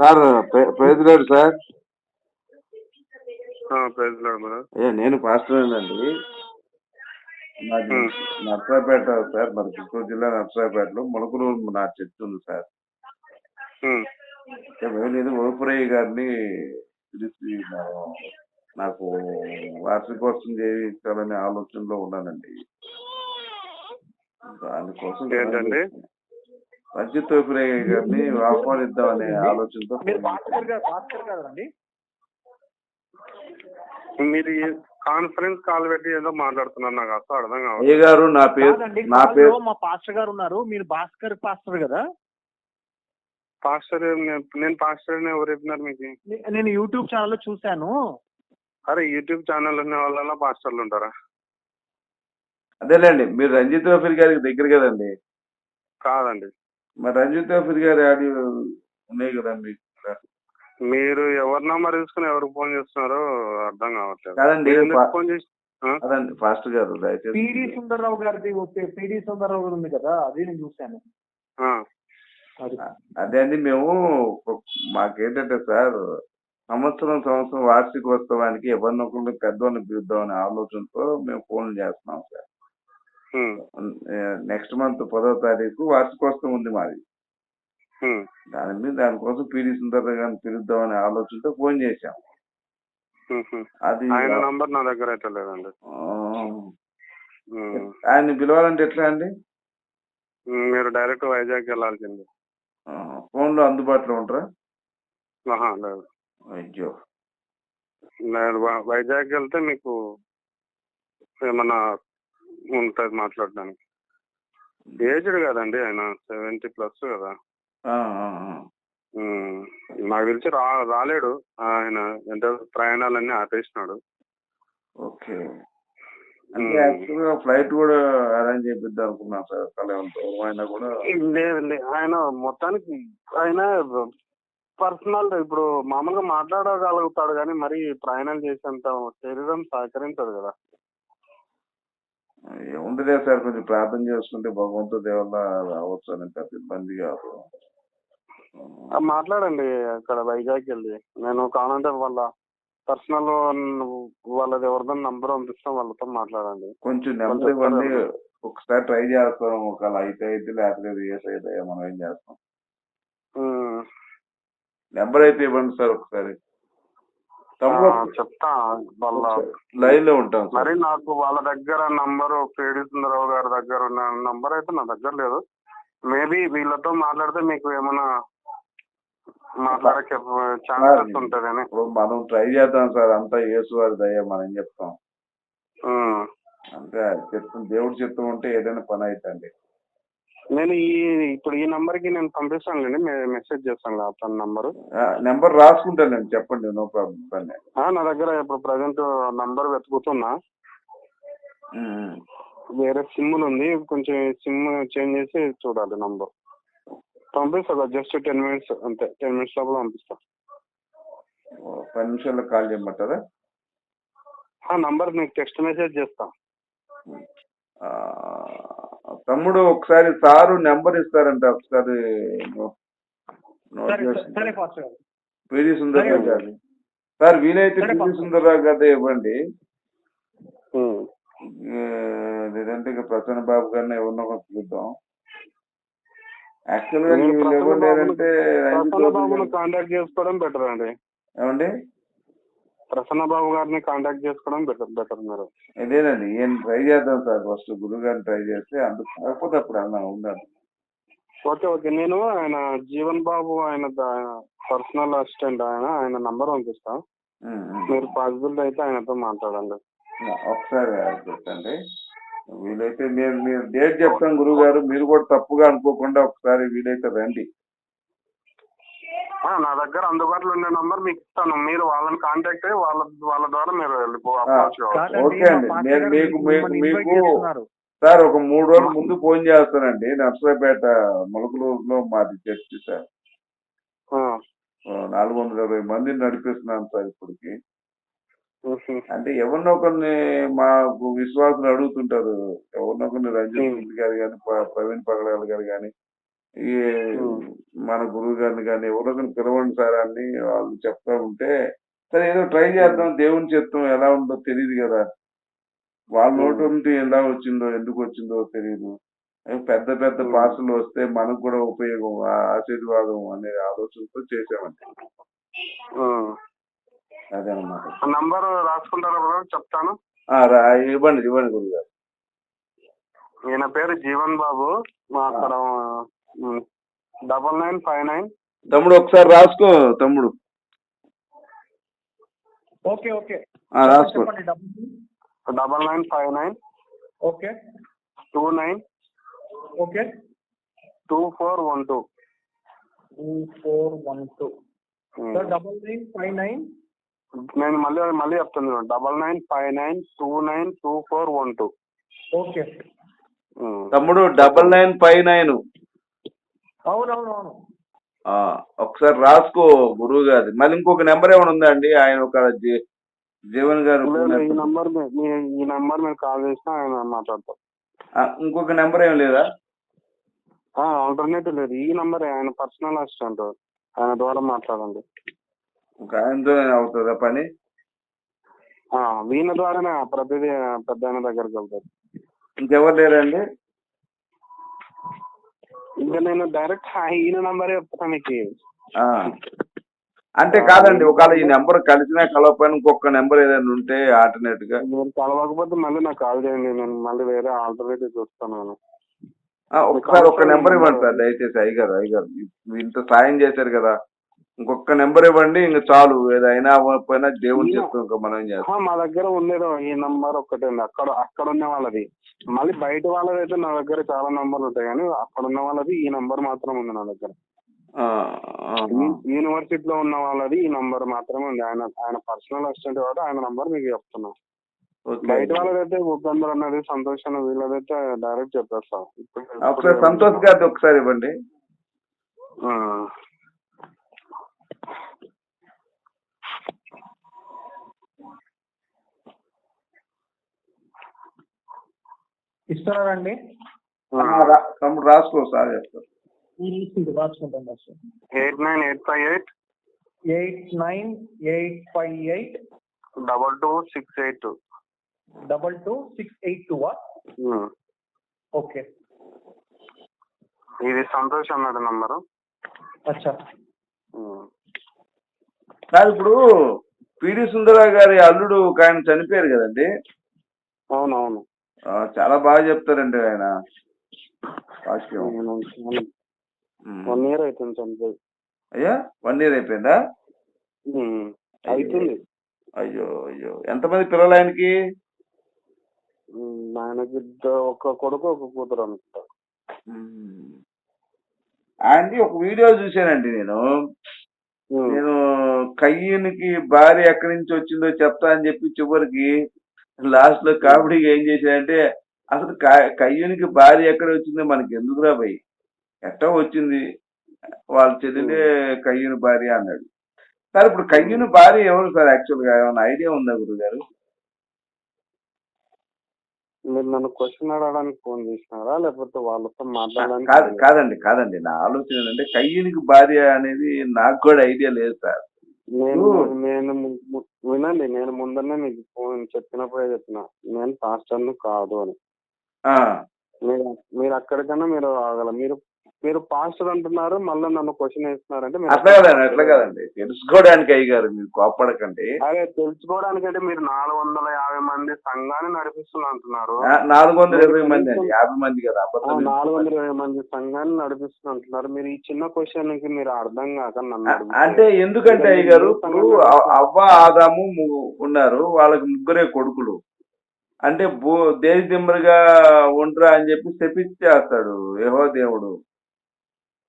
Sir president sir. నేను పాస్టర్నండి Hmm. Narasaraopet sir మరి చిత్తూరు జిల్లా నర్సరాపేటలో మొలకలు నా చర్చ్ ఉంది సార్. లేదు ఓపురయ్య గారిని పిలిచి నాకు వార్షికోత్సవం చేయించాలనే ఆలోచనలో ఉన్నానండి. దానికోసం ఏంటండి? రంజిత్ ఓపురయ్య గారిని ఆహ్వానిద్దామనే ఆలోచనతో మీరు కాన్ఫరెన్స్ కాల్ పెట్టి ఏదో మాట్లాడుతున్నారు నాకు అసలు అర్థం కావాలి అయ్య గారు? నా పేరు నా పేరు మా పాస్టర్ గారు ఉన్నారు మీరు భాస్కర్ పాస్టర్ కదా? పాస్టర్ నేను- పాస్టర్ అని ఎవరు చెప్పినారు మీకు? నేను యూట్యూబ్ ఛానల్లో చూశాను. అరే యూట్యూబ్ ఛానల్ ఉన్న వాళ్ళ పాస్టర్లు ఉంటారా? అదేలేండి మీరు రంజిత్ ఓఫిర్ గారికి దగ్గర కదండి. కాదండి. మరి రంజిత్ ఓఫిర్ గారి ఆడియో ఉన్నాయి కదా మీకు మీరు ఎవరి నెంబర్ తీసుకుని ఎవరికి ఫోన్ చేస్తున్నారో అర్థం కావట్లేదు. కాదండి ఫోన్ చేసి? అదండి ఫాస్ట్ గారు దయచేసి. పిడి సుందర్రావు గారిది ఓకే పిడి సుందర్రావు గారు ఉంది కదా అది నేను చూశాను. ఆ, అది. అండి మేము మాకేంటంటే సార్ సంవత్సరం సంవత్సరం వార్షికోత్సవానికి ఎవరినొకరిని పెద్దవాళ్ళని పిలుద్దామనే ఆలోచనతో మేము ఫోన్ చేస్తున్నాం సార్. నెక్స్ట్ మంత్ పదో తారీఖు వార్షికోత్సవం ఉంది మాది. దాని మీద దానికోసం పీడి సుందర్ గారిని పిలుద్దామనే ఆలోచనతో ఫోన్ చేశాం. అది నంబర్ నా దగ్గర అయితే లేదండి. ఆయన్ని పిలవాలంటే ఎట్లా అండి? మీరు డైరెక్ట్ వైజాగ్ వెళ్ళాల్సింది. ఆ, ఫోన్లో అందుబాటులో ఉంటారా? లేదు. అయ్యో. నేను వైజాగ్ వెళ్తే మీకు ఏమన్నా ఉంటుంది మాట్లాడడానికి. ఏజ్డ్ కదండి ఆయన సెవెంటీ ప్లస్ కదా. నాకు తెలిసి రా రాలేడు. ఆయన అంటే ప్రయాణాలన్నీ ఆపేసినాడు. ఓకే. అంటే ఉమ్. యాక్చువల్గా ఫ్లైట్ కూడా అరేంజ్ చేపిద్దాం అనుకున్నాం సార్ కళ్యాణ్తో. అయినా కూడా లేదు ఆయన మొత్తానికి ఆయన పర్సనల్ ఇప్పుడు మామూలుగా మాట్లాడగలుగుతాడు కానీ మరి ప్రయాణం చేసేంత శరీరం సహకరించదు కదా. ఏముందిలే సార్ కొంచెం ప్రార్థన చేసుకుంటే భగవంతు దేవల్ల రావచ్చు అని పెద్ద ఇబ్బంది కాదు. మాట్లాడండి అక్కడ వైజాగ్ వెళ్ళి నేను కావాలంటే వాళ్ళ పర్సనల్ వాళ్ళది ఎవరిదో నంబర్ పంపిస్తాం వాళ్ళతో మాట్లాడండి. కొంచెం నెంబర్ ఇవ్వండి ఒకసారి ట్రై చేస్తాం ఒకవేళ అయితే అయితే లేకపోతే ఏస్ అయితే మనం ఏం చేస్తాం? నెంబర్ అయితే ఇవ్వండి సార్ ఒకసారి. చెప్తా వాళ్ళ లో ఉంటాం మరి నాకు వాళ్ళ దగ్గర నంబర్ పేడి సుందరరావు గారి దగ్గర ఉన్న నంబర్ అయితే నా దగ్గర లేదు. మేబీ వీళ్ళతో మాట్లాడితే మీకు ఏమైనా మాట్లాడే ఛాన్సెస్ ఉంటదని మనం ట్రై చేద్దాం సార్ అంతా యేసు వారి దయ మనం చెప్తాం. అంటే చెప్తాం దేవుడు చెప్తూ ఉంటే ఏదైనా పని అవుతుంది నేను ఈ ఇప్పుడు ఈ నంబర్కి నేను పంపిస్తాను అండి మెసేజ్ చేస్తాను కదా తన నంబరు నెంబర్ రాసుకుంటానండి చెప్పండి నో ప్రాబ్లం నా దగ్గర ఇప్పుడు ప్రజెంట్ నంబర్ వెతుకుతున్నా వేరే సిమ్లు ఉంది కొంచెం సిమ్ చేంజ్ చేసి చూడాలి నంబర్. పంపిస్తా జస్ట్ టెన్ మినిట్స్ అంతే టెన్ మినిట్స్ లోపల పంపిస్తా. పది నిమిషాల్లో కాల్ చేయమంటారా? ఆ నంబర్ మీకు టెక్స్ట్ మెసేజ్ చేస్తా. తమ్ముడు ఒకసారి సారు నెంబర్ ఇస్తారంట ఒకసారి పిడి సుందరరావు సరే. గారి. సార్ వీలైతే పిడి. సుందరరావు గారి. ఇవ్వండి. లేదంటే ఇక ప్రసన్న బాబు గారిని ఎవరినో పిలుద్దాం యాక్చువల్గా కాంటాక్ట్ చేసుకోవడం బెటర్ అండి. ఏమండి? ప్రసన్న బాబు గారిని కాంటాక్ట్ చేసుకోవడం బెటర్ బెటర్ మీరు ఇదేనండి ఏం ట్రై చేద్దాం సార్ ఫస్ట్ గురువు గారిని ట్రై చేస్తే అందుకు కాకపోతే అప్పుడు అలా ఉండాలి. ఓకే ఓకే నేను ఆయన జీవన్ బాబు ఆయన పర్సనల్ అసిస్టెంట్ ఆయన ఆయన నంబర్ పంపిస్తా. మీరు పాసిబిలిటీ అయితే ఆయనతో మాట్లాడండి. ఒకసారి పెట్టండి. వీలైతే నేను మీరు డేట్ చెప్తాను గురువు గారు. మీరు కూడా తప్పుగా అనుకోకుండా ఒకసారి వీలైతే రండి. నా దగ్గర అందుబాటులో ఉండే నంబర్ మీకు ఇస్తాను మీరు వాళ్ళని కాంటాక్ట్ అయ్యి వాళ్ళ వాళ్ళ ద్వారా మీరు ఓకే అండి. నేను మీకు-. సార్ ఒక మూడు రోజుల ముందు ఫోన్ చేస్తానండి నర్సరాపేట మొలకలూరులో మాది చర్చి సార్ నాలుగు వందల ఇరవై మందిని నడిపిస్తున్నాను సార్ ఇప్పటికి. అంటే ఎవరినో ఒకరిని మాకు విశ్వాసులు అడుగుతుంటారు ఎవరినో ఒకరిని రంజిత్. రెడ్డి గారు కానీ ప్రవీణ్ పగడాల గారు కానీ ఈ మన గురువు గారిని కానీ ఎవరో పిలవండి సార్ అని వాళ్ళు చెప్తా ఉంటే సరే ఏదో ట్రై చేద్దాం దేవుని చిత్తం ఎలా ఉందో తెలియదు కదా. వాళ్ళ నోటి నుండి ఎలా వచ్చిందో ఎందుకు వచ్చిందో తెలియదు పెద్ద పెద్ద. పాసులు వస్తే మనకు కూడా ఉపయోగం ఆశీర్వాదం అనే ఆలోచనతో చేసామండి అదే అన్నమాట. నంబర్ రాసుకుంటారా చెప్తాను. ఇవ్వండి ఇవ్వండి గురువు గారు. ఈయన పేరు జీవన్ బాబు. మా అక్కడ డబల్ నైన్ ఫైవ్ నైన్. తమ్ముడు ఒకసారి రాసుకో తమ్ముడు. Okay okay. రాసుకో. Double nine. Five nine. Okay. Two nine. Okay. Two four one two. Two four one two. Double nine five nine. నేను మళ్ళీ మళ్ళీ చెప్తాను double nine five nine two nine two four one two. Okay. తమ్ముడు double nine five nine. అవునవును అవును ఒకసారి రాసుకో గురువు గారి మళ్ళీ ఇంకొక నెంబర్ ఏమైనా ఉందా అండి? ఆయన ఒక జీ- జీవన్ గారు ఈ నంబర్ ఈ నంబర్ మీరు కాల్ చేసినా ఆయన మాట్లాడతారు ఆ, ఇంకొక నెంబర్ ఏం లేదా? ఆల్టర్నేటివ్ లేదు. ఈ నంబర్ ఆయన పర్సనల్ అసిస్టెంట్. ఆయన ద్వారా మాట్లాడండి. ఒక ఆయనతో అవుతుందా పని? ఆ, వీళ్ళ ద్వారానే ప్రతిదీ పెద్ద ఆయన దగ్గరికి వెళ్తారు ఇంకెవరు లేరండి? ఇంకా నేను డైరెక్ట్ ఈయన నంబర్ చెప్తాను మీకు ఆ. అంటే కాదండి ఒకవేళ ఈ నెంబర్ కలిసినా కలవకపోయినా ఇంకొక నెంబర్ ఏదైనా ఉంటే ఆల్టర్నేట్గా మీరు కలవకపోతే మళ్ళీ నాకు కాల్ చేయండి నేను మళ్ళీ వేరే ఆల్టర్నేటివ్ చూస్తాను నేను. ఒకసారి ఒక నెంబర్ ఇవ్వండి సార్ దయచేసి అయ్యగారు అయ్యగారు మీరు ఇంత సాయం చేశారు కదా. ఇంకొక నెంబర్ ఇవ్వండి ఇంకా చాలు. ఏదైనా అవ్వకపోయినా దేవుని చెప్తాం ఇంకా మనం ఏం చేస్తాం మా దగ్గర ఉండేది ఈ నంబర్ ఒక్కటే ఉంది. అక్కడ అక్కడ ఉన్న వాళ్ళది. మళ్ళీ బయట వాళ్ళది అయితే నా దగ్గర చాలా నంబర్లు ఉంటాయి కానీ అక్కడ ఉన్న వాళ్ళది ఈ నంబర్ మాత్రం ఉంది నా దగ్గర. యూనివర్సిటీలో ఉన్న వాళ్ళది ఈ నంబర్ మాత్రమే ఉంది. ఆయన ఆయన పర్సనల్ అసిస్టెంట్ కాబట్టి ఆయన నంబర్ మీకు చెప్తున్నా. బయట వాళ్ళదైతే ఉపేందర్ అన్నది సంతోష్ అన్న వీళ్ళదైతే డైరెక్ట్ చెప్పేస్తా. సంతోష్ గారిది ఒకసారి ఇవ్వండి. ఇస్తున్నారండి? తమ్ముడు రాసుకో సార్ చెప్తారు eight nine eight five eight. Eight nine eight five eight. Double two six eight double two six eight two. Okay. ఇది సంతోష్ అన్నాడు నంబరు. అచ్చా. ఇప్పుడు పిడి సుందరరావు గారి అల్లుడు ఒక ఆయన చనిపోయారు కదండి? అవునవును. చాలా బాగా చెప్తారండి ఆయన. వన్ ఇయర్ అవుతుంది చనిపోయి అయ్యా వన్ ఇయర్ అయిపోయిందా. అవుతుంది అయ్యో అయ్యో. ఎంతమంది పిల్లలు ఆయనకి? ఆయనకి ఒక కొడుకు ఒక కూతురు అనుకుంటా. ఆయనది ఒక వీడియో చూశానండి నేను. నేను కయ్యనికి భార్య ఎక్కడి నుంచి వచ్చిందో చెప్తా అని చెప్పి చివరికి లాస్ట్లో కామెడీగా ఏం చేశాడంటే అసలు కయ్యూనికి భార్య ఎక్కడ వచ్చిందో మనకి ఎందుకురా భయ్? ఎట్టో వచ్చింది. వాళ్ళ చెల్లెలే కయ్యూని భార్య అన్నాడు. సార్ ఇప్పుడు కయ్యూని భార్య ఎవరు సార్? యాక్చువల్గా ఏమైనా ఐడియా ఉందా గురువు గారు మీరు నన్ను క్వశ్చన్ అడగడానికి ఫోన్ చేసినారా? లేకపోతే వాళ్ళతో మాట్లాడడానికి కాదు కాదండి కాదండి. నా ఆలోచన ఏంటంటే కయ్యూనికి భార్య అనేది నాకు కూడా ఐడియా లేదు సార్. నేను. నేను వినండి నేను ముందరనే మీకు ఫోన్ చెప్పినప్పుడే చెప్పిన. నేను పాస్టర్ను కాదు అని. మీరు మీరు అక్కడికన్నా మీరు ఆగల. మీరు మీరు పాస్టర్ అంటున్నారు మళ్ళీ నన్ను క్వశ్చన్ వేస్తున్నారంటే అట్లా కాదండి అట్లా కాదండి. తెలుసుకోవడానికి అయ్యారు మీరు కోప్పడకండి. అదే తెలుసుకోవడానికంటే మీరు నాలుగు వందల యాభై మంది సంఘాన్ని నడిపిస్తున్నా అంటున్నారు. నాలుగు వందల ఇరవై మంది అండి యాభై మంది కదా నాలుగు వందల ఇరవై మంది సంఘాన్ని నడిపిస్తున్నా అంటున్నారు. మీరు ఈ చిన్న క్వశ్చన్కి మీరు అర్థం కాక నన్ను. అంటే ఎందుకంటే అయ్య గారు ఇప్పుడు అ- అవ్వ ఆదాము ఉన్నారు వాళ్ళకి ముగ్గురే కొడుకులు. అంటే భూ దేశ దిమ్మరుగా ఉండరా అని చెప్పి శపిచ్చేస్తాడు యహో దేవుడు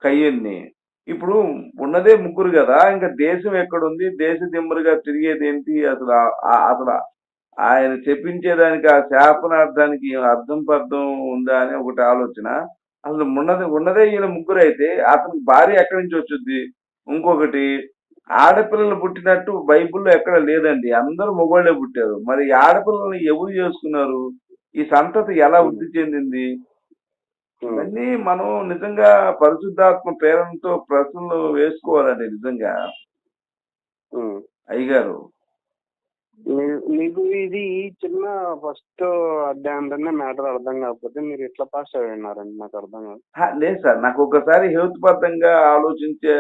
కయ్యన్ని. ఇప్పుడు ఉన్నదే ముగ్గురు కదా ఇంకా దేశం ఎక్కడుంది? దేశ దిమ్మరుగా తిరిగేది ఏంటి? అసలు అసలు ఆయన చెప్పించేదానికి ఆ శాపనార్థానికి అర్థం పర్థం ఉందా అని ఒకటి ఆలోచన. అసలు ఉన్నది ఉన్నదే ఈయన ముగ్గురు అయితే అతనికి భార్య ఎక్కడి నుంచి వచ్చుద్ది ఇంకొకటి ఆడపిల్లలు పుట్టినట్టు బైబిల్లో ఎక్కడ లేదండి. అందరూ మొగోళ్ళే పుట్టారు. మరి ఆడపిల్లల్ని ఎవరు చేసుకున్నారు? ఈ సంతతి ఎలా వృద్ధి చెందింది? ఇవన్నీ మనం నిజంగా పరిశుద్ధాత్మ ప్రేరణతో ప్రశ్నలు వేసుకోవాలండి నిజంగా. అయ్యగారు. మీకు ఇది చిన్న ఫస్ట్ అధ్యాయంలోనే మ్యాటర్ అర్థం కాకపోతే మీరు ఎట్లా పాస్ అయి ఉన్నారండి? నాకు అర్థం కాదు. లేదు సార్. నాకు ఒకసారి హేతుబద్ధంగా ఆలోచించే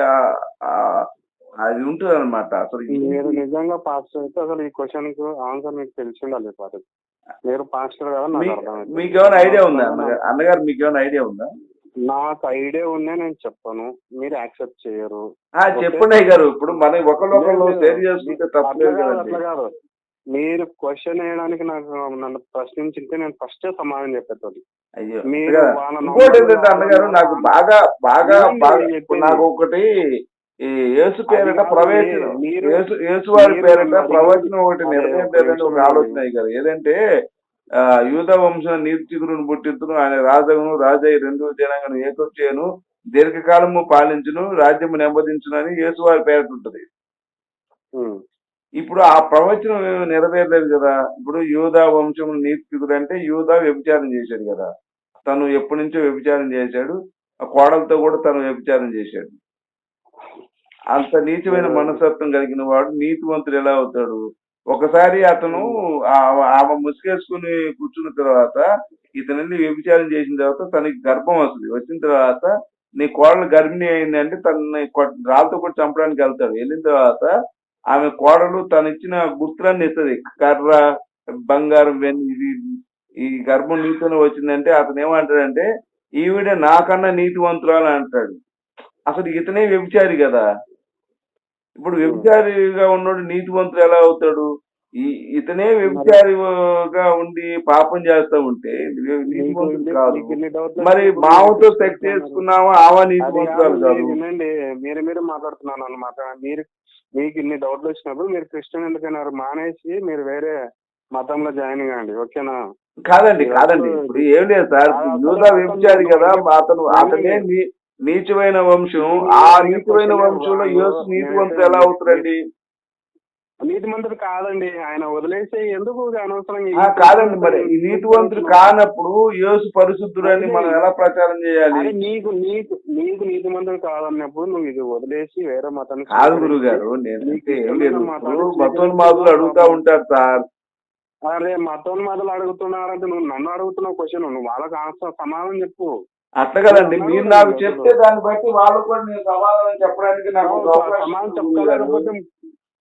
అది ఉంటుంది అనమాట అసలు మీరు నిజంగా పాస్ అయితే అసలు ఈ క్వశ్చన్కు ఆన్సర్ మీకు తెలిసి ఉండాలి పాటు మీరు పాస్టర్ కదా నాకు మీ- అర్థం మీకేమైనా ఐడియా ఉందా అన్నగారు అన్నగారు మీకేమైనా ఐడియా ఉందా? నాకు ఐడియా ఉందే నేను చెప్పను. మీరు యాక్సెప్ట్ చేయరు. చెప్పండి గారు ఇప్పుడు మనం ఒకళ్ళొకళ్ళు షేర్ చేసుకుంటే తప్పలేదు అట్లా కాదు మీరు క్వశ్చన్ వేయడానికి నాకు నన్ను ప్రశ్నించింటే నేను ఫస్ట్ సమాధానం చెప్పేది అయ్యో మీరు ఇంకోటి ఏంటంటే అన్నగారు నాకు బాగా బాగా? నాకు ఒకటి ఈ యేసు పేరిట కాదు, మీరు- యేసు యేసు వారి పేరిట ప్రవచనం ఒకటి అదే, నెరవేర్లేదని ఒక ఆలోచన గారు ఏదంటే ఆ యూద వంశం నీతిగురుని పుట్టించును ఆయన రాజగును రాజయ్య రెండు జనాంగను ఏకొచ్చేయను దీర్ఘకాలము పాలించును రాజ్యము నెమ్మదించును అని యేసు వారి పేరిట ఉంటుంది. ఇప్పుడు ఆ ప్రవచనం ఏమీ నెరవేరలేదు కదా. ఇప్పుడు యూదా వంశం నీతికుడు అంటే యూదా వ్యభిచారం చేశాడు కదా. తను ఎప్పటి నుంచో వ్యభిచారం చేశాడు. ఆ కోడలతో కూడా తను వ్యభిచారం చేశాడు. అంత నీచమైన మనస్తత్వం కలిగిన వాడు నీతివంతుడు ఎలా అవుతాడు? ఒకసారి అతను ఆ- ఆమె ముసుగేసుకుని కూర్చున్న తర్వాత ఇతనిని వ్యభిచారం చేసిన తర్వాత తనకి గర్భం వస్తుంది. వచ్చిన తర్వాత నీ కోడలు గర్భిణి అయింది అంటే తనని రాళ్ళతో కూడా చంపడానికి వెళ్తాడు. వెళ్ళిన తర్వాత ఆమె కోడలు తను ఇచ్చిన గుర్తులన్నీ ఇస్తుంది. కర్ర బంగారం ఇది ఈ గర్భం నీతోనే వచ్చిందంటే అతను ఏమంటాడంటే ఈవిడ నాకన్నా నీతివంతురాలు అంటాడు. అసలు ఇతనే వ్యభిచారి కదా. ఇప్పుడు వ్యభిచారిగా ఉన్నోడు నీతివంతుడు ఎలా అవుతాడు? ఈ ఇతనే వ్యభిచారిగా ఉండి పాపం చేస్తా ఉంటే నీతివంతుడు కాదు. మరి మావతో సెక్స్. చేసుకున్నావా? ఆవా నీతివంతురాలు కాదు, వినండి మీరు మీరు మాట్లాడుతున్నాను అనమాట మీరు మీకు ఇన్ని డౌట్లు వచ్చినప్పుడు మీరు క్రిస్టియన్ ఎందుకన్నారు మానేసి మీరు వేరే మతంలో జాయిన్ కాండి ఓకేనా? కాదండి కాదండి. ఇప్పుడు ఏం లేదు సార్. యూదా వ్యభిచారి కదా అతను అతనే నీచమైన వంశం ఆ నీచమైన వంశంలో యేసు నీతివంతుడు ఎలా అవుతారండి నీతి మంత్రుడు కాదండి. ఆయన వదిలేసి ఎందుకు అనవసరంగా ఆ, కాదండి మరి. ఈ నీతివంతుడు కానప్పుడు యేసు పరిశుద్ధుడు అని మనం ఎలా ప్రచారం చేయాలి? నీకు నీకు నీకు నీతి మంత్రుడు కాదన్నప్పుడు నువ్వు ఇది వదిలేసి వేరే మతానికి కాదు గురువు గారు మతోన్మాదులు అడుగుతా ఉంటారు సార్. అరే మతోన్మాదులు అడుగుతున్నారంటే నువ్వు నన్ను అడుగుతున్నావు క్వశ్చన్ నువ్వు వాళ్ళకి ఆన్సర్ సమాధానం చెప్పు. అట్లా కదండి. మీరు నాకు చెప్తే దాన్ని బట్టి వాళ్ళు కూడా నేను సమాధానం చెప్పడానికి నాకు సమాధానం. చెప్తలేకపోతే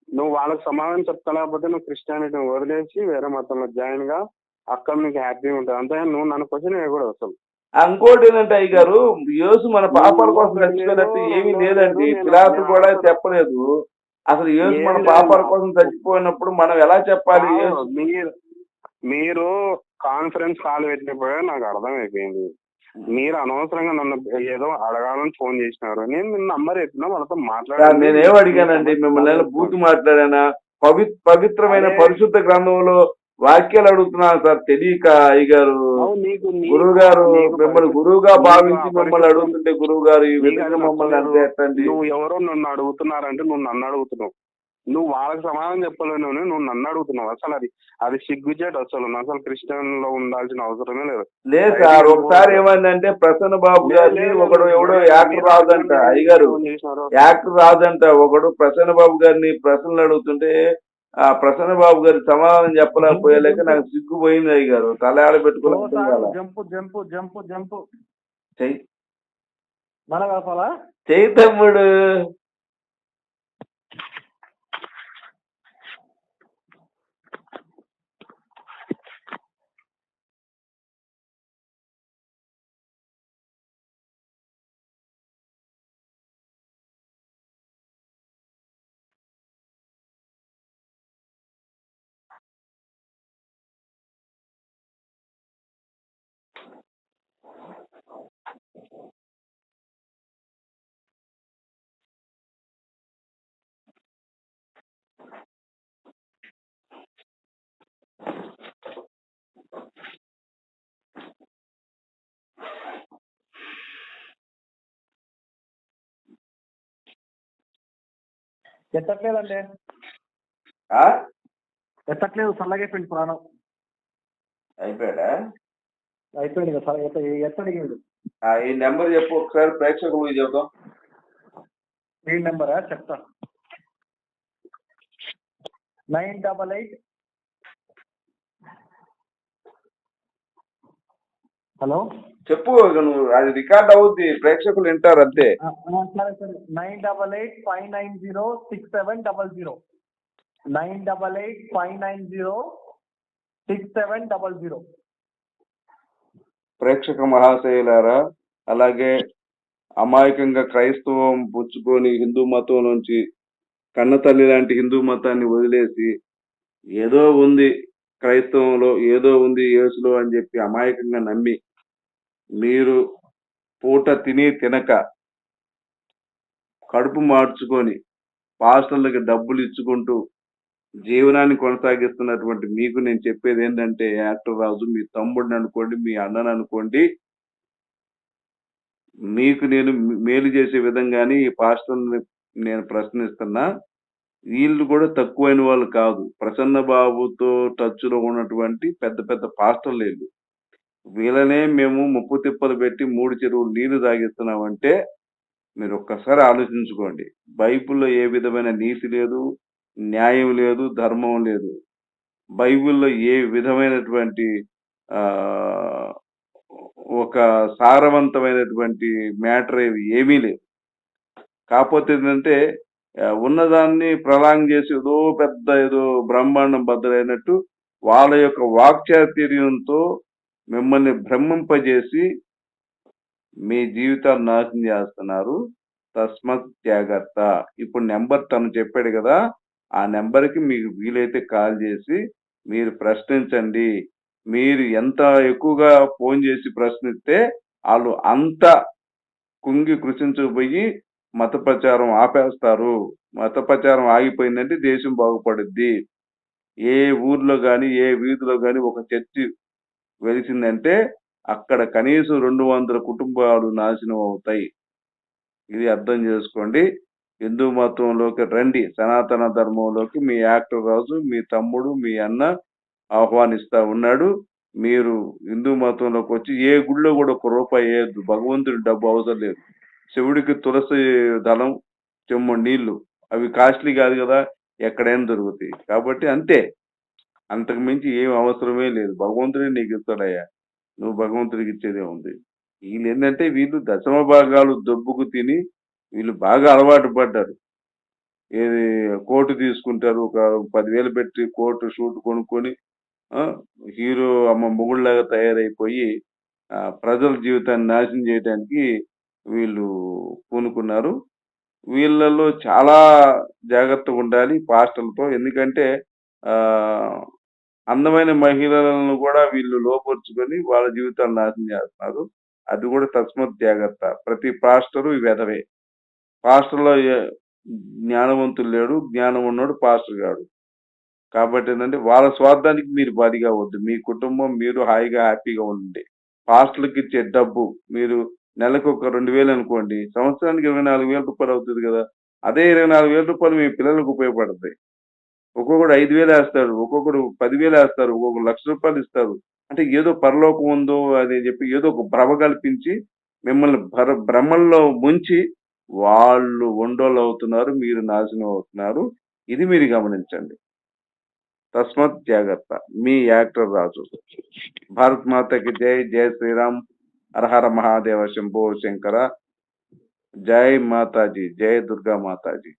నువ్వు వాళ్ళకి సమాధానం చెప్తలేకపోతే నువ్వు క్రిస్టియానిటీని వదిలేసి వేరే మతంలో జాయిన్గా అక్కడ నీకు హ్యాపీగా ఉంటుంది అంతే నువ్వు నన్ను క్వశ్చన్ వేయకూడదు అసలు. ఇంకోటి ఏంటంటే అయ్య గారు యేసు మన పాపాల కోసం చచ్చిపోయినట్టు ఏమీ లేదండి. పిలాతు కూడా చెప్పలేదు. అసలు యేసు మన పాపాల కోసం చచ్చిపోయినప్పుడు మనం ఎలా చెప్పాలి మీరు మీరు కాన్ఫరెన్స్ కాల్ పెట్టినప్పుడే నాకు అర్థమైపోయింది. మీరు అనవసరంగా నన్ను ఏదో అడగాలని ఫోన్ చేసినారు. నేను నిన్న నంబర్ ఎత్తినా వాళ్ళతో మాట్లాడాను నేనేం అడిగానండి? మిమ్మల్ని బూతు మాట్లాడానా? పవి పవిత్రమైన. పరిశుద్ధ గ్రంథంలో వాక్యాలు అడుగుతున్నాను సార్. తెలియక అయ్య గారు అవును, నీకు నీకు- గురువు గారు మిమ్మల్ని గురువుగా భావించి మిమ్మల్ని అడుగుతుంటే గురువు గారు మమ్మల్ని. అంటే నువ్వు ఎవరో నన్ను అడుగుతున్నారంటే నువ్వు నన్ను అడుగుతున్నావు. నువ్వు వాళ్ళకి సమాధానం చెప్పలేను నువ్వు నన్ను అడుగుతున్నావు? అసలు అది అది సిగ్గుచేటు అసలు అసలు క్రిస్టియన్లో ఉండాల్సిన అవసరమే లేదు. లేదు సార్ ఒకసారి ఏమైందంటే ప్రసన్న బాబు గారిని ఒకడు ఎవడో యాక్టర్ రాదంట అయ్యగారు. యాక్టర్ రాదంట ఒకడు ప్రసన్న బాబు గారిని ప్రశ్నలు అడుగుతుంటే ఆ ప్రసన్న బాబు గారి సమాధానం చెప్పలేకపోయేలేక నాకు సిగ్గు పోయింది అయ్య గారు తల ఆడ పెట్టుకుని అర్థం కాల. Jump jump jump jump. చెయ్యి మన చెయ్యి తమ్ముడు. ఎత్తట్లేదండి ఆ? ఎత్తట్లేదు చల్లగైపోయింది ప్రాణం. అయిపోయాడా? అయిపోయింది కదా ఎత్త ఎత్తడిగాడు ఆ, ఈ నెంబర్ చెప్పు ఒకసారి ప్రేక్షకులకు చెబుదాం. ఈ నెంబరా? చెప్తా. Nine double eight hello? చెప్పు నువ్వు అది రికార్డ్ అవుద్ది ప్రేక్షకులు వింటారు అంతే. సరే సరే. Nine double eight five nine zero six seven double zero. Nine double eight five nine zero six seven double zero. ప్రేక్షక మహాశయులారా అలాగే అమాయకంగా క్రైస్తవం పుచ్చుకొని హిందూ మతం నుంచి కన్నతల్లి లాంటి హిందూ మతాన్ని వదిలేసి ఏదో ఉంది. క్రైస్తవంలో ఏదో ఉంది యేసులో అని చెప్పి అమాయకంగా నమ్మి మీరు పూట తిని తినక కడుపు మార్చుకొని పాస్టర్లకి డబ్బులు ఇచ్చుకుంటూ జీవనాన్ని కొనసాగిస్తున్నటువంటి మీకు నేను చెప్పేది ఏంటంటే యాక్టర్ రాజు మీ తమ్ముడిని అనుకోండి మీ అన్నని అనుకోండి మీకు నేను మేలు చేసే విధంగానే ఈ పాస్టర్ని నేను ప్రశ్నిస్తున్నా. వీళ్ళు కూడా తక్కువైన వాళ్ళు కాదు. ప్రసన్న బాబుతో టచ్లో ఉన్నటువంటి పెద్ద పెద్ద పాస్టర్లు వీళ్ళు. వీళ్ళనే మేము ముప్పు తిప్పలు పెట్టి మూడు చెరువులు నీళ్ళు తాగిస్తున్నామంటే మీరు ఒక్కసారి ఆలోచించుకోండి. బైబిల్లో ఏ విధమైన నీతి లేదు న్యాయం లేదు ధర్మం లేదు. బైబిల్లో ఏ విధమైనటువంటి ఒక సారవంతమైనటువంటి మ్యాటర్ ఏమీ లేదు. కాకపోతే ఏంటంటే ఉన్నదాన్ని ప్రలాంగ్ చేసి ఏదో పెద్ద ఏదో బ్రహ్మాండం బద్దలైనట్టు వాళ్ళ యొక్క వాక్చాతుర్యంతో మిమ్మల్ని భ్రమింపజేసి మీ జీవితాన్ని నాశనం చేస్తున్నారు. తస్మత్ జాగ్రత్త ఇప్పుడు నెంబర్ తను చెప్పాడు కదా ఆ నెంబర్కి మీకు వీలైతే కాల్ చేసి మీరు ప్రశ్నించండి. మీరు ఎంత ఎక్కువగా ఫోన్ చేసి ప్రశ్నిస్తే వాళ్ళు అంత కుంగి కృషించబోయి మత ప్రచారం ఆపేస్తారు. మత ప్రచారం ఆగిపోయిందంటే దేశం బాగుపడుద్ది. ఏ ఊర్లో కానీ ఏ వీధిలో కానీ ఒక చర్చి వెలిసిందంటే అక్కడ కనీసం రెండు వందల కుటుంబాలు నాశనం అవుతాయి. ఇది అర్థం చేసుకోండి. హిందూ మతంలోకి రండి. సనాతన ధర్మంలోకి మీ యాక్టర్ రాజు మీ తమ్ముడు మీ అన్న ఆహ్వానిస్తా ఉన్నాడు. మీరు హిందూ మతంలోకి వచ్చి ఏ గుళ్ళో కూడా ఒక రూపాయి వేయద్దు. భగవంతుడి డబ్బు అవసరం లేదు. శివుడికి తులసి దళం చెమ్మ నీళ్ళు అవి కాస్ట్లీ కాదు కదా ఎక్కడైనా దొరుకుతాయి. కాబట్టి అంతే. అంతకు మించి ఏం అవసరమే లేదు. భగవంతుడే నీకు ఇస్తాడయ్యా. నువ్వు భగవంతుడికి ఇచ్చేదే ఉంది. వీళ్ళు ఏంటంటే వీళ్ళు దశమ భాగాలు దొబ్బుకు తిని వీళ్ళు బాగా అలవాటు పడ్డారు. ఏది కోటు తీసుకుంటారు ఒక పదివేలు పెట్టి కోటు షూట్ కొనుక్కొని హీరో అమ్మ మొగుళ్ళగా తయారైపోయి ఆ, ప్రజల జీవితాన్ని నాశనం చేయడానికి వీళ్ళు పూనుకున్నారు. వీళ్ళలో చాలా జాగ్రత్తగా ఉండాలి పాస్టర్లతో. ఎందుకంటే అందమైన మహిళలను కూడా వీళ్ళు లోపరుచుకొని వాళ్ళ జీవితాలు నాశనం చేస్తున్నారు. అది కూడా తస్మత్ జాగ్రత్త. ప్రతి పాస్టరు వెధవే. పాస్టర్లో జ్ఞానవంతులు లేడు జ్ఞానం ఉన్నాడు పాస్టర్ గాడు కాబట్టి ఏంటంటే వాళ్ళ స్వార్థానికి మీరు బాధిగా వద్దు. మీ కుటుంబం మీరు హాయిగా హ్యాపీగా ఉండండి పాస్టర్లకు ఇచ్చే డబ్బు మీరు నెలకు ఒక రెండు వేలు అనుకోండి సంవత్సరానికి ఇరవై నాలుగు వేల రూపాయలు అవుతుంది కదా అదే ఇరవై నాలుగు వేల రూపాయలు మీ పిల్లలకు ఉపయోగపడతాయి. ఒక్కొక్కడు ఐదు వేలు వేస్తాడు ఒక్కొక్కడు పదివేలు వేస్తారు ఒక్కొక్కరు లక్ష రూపాయలు ఇస్తారు. అంటే ఏదో పరలోకం ఉందో అని చెప్పి ఏదో ఒక భ్రమ కల్పించి మిమ్మల్ని భర భ్రమల్లో ముంచి వాళ్ళు ఒండోళ్ళు అవుతున్నారు మీరు నాశనం అవుతున్నారు. ఇది మీరు గమనించండి. తస్మత్ జాగ్రత్త. మీ యాక్టర్ రాజు. భారత్ మాతకి జై జై శ్రీరామ్. హరహర మహాదేవ శంభో శంకర. జై మాతాజీ జై దుర్గా మాతాజీ.